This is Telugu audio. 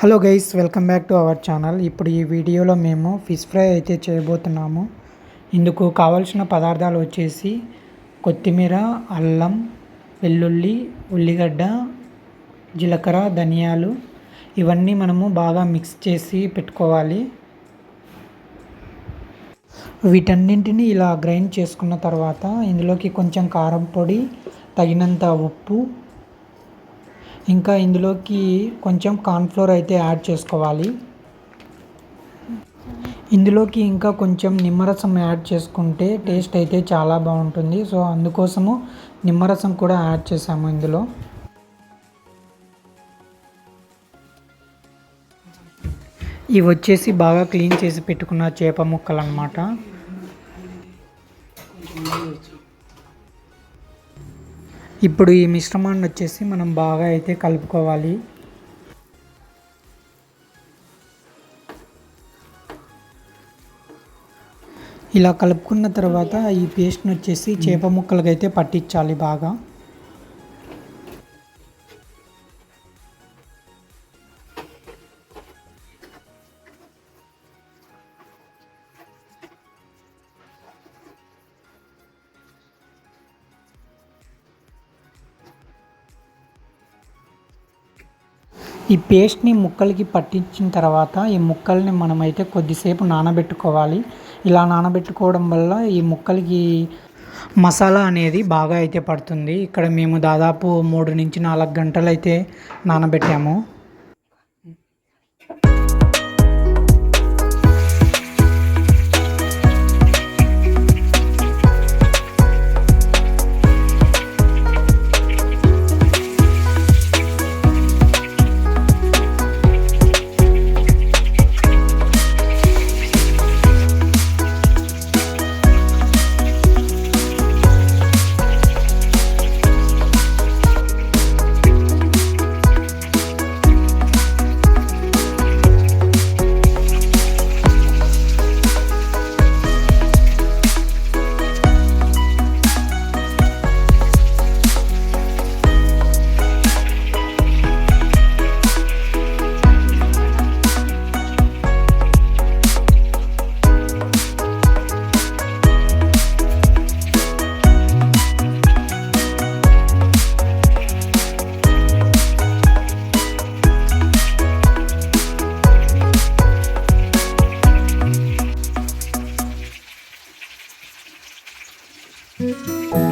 Hello guys welcome back to our channel ఇప్పుడు ఈ వీడియోలో మేము ఫిష్ ఫ్రై అయితే చేయబోతున్నాము. ఇందుకు కావాల్సిన పదార్థాలు వచ్చేసి కొత్తిమీర అల్లం వెల్లుల్లి ఉల్లిగడ్డ జీలకర్ర ధనియాలు. ఇవన్నీ మనము బాగా మిక్స్ చేసి పెట్టుకోవాలి. వీటన్నింటిని ఇలా గ్రైండ్ చేసుకున్న తర్వాత ఇందులోకి కొంచెం కారం పొడి తగినంత ఉప్పు ఇంకా ఇందులోకి కొంచెం కార్న్ఫ్లోర్ అయితే యాడ్ చేసుకోవాలి. ఇందులోకి ఇంకా కొంచెం నిమ్మరసం యాడ్ చేసుకుంటే టేస్ట్ అయితే చాలా బాగుంటుంది. సో అందుకోసము నిమ్మరసం కూడా యాడ్ చేసాము ఇందులో. ఇవి వచ్చేసి బాగా క్లీన్ చేసి పెట్టుకున్న చేప ముక్కలు అన్నమాట ఇప్పుడు ఈ మిశ్రమాన్ని వచ్చేసి మనం బాగా అయితే కలుపుకోవాలి. ఇలా కలుపుకున్న తర్వాత ఈ పేస్ట్ని వచ్చేసి చేప ముక్కలకైతే పట్టించాలి బాగా. ఈ పేస్ట్ని ముక్కలకి పట్టించిన తర్వాత ఈ ముక్కల్ని మనమైతే కొద్దిసేపు నానబెట్టుకోవాలి. ఇలా నానబెట్టుకోవడం వల్ల ఈ ముక్కలకి మసాలా అనేది బాగా అయితే పడుతుంది. ఇక్కడ మేము దాదాపు మూడు నుంచి నాలుగు గంటలు అయితే నానబెట్టాము. Música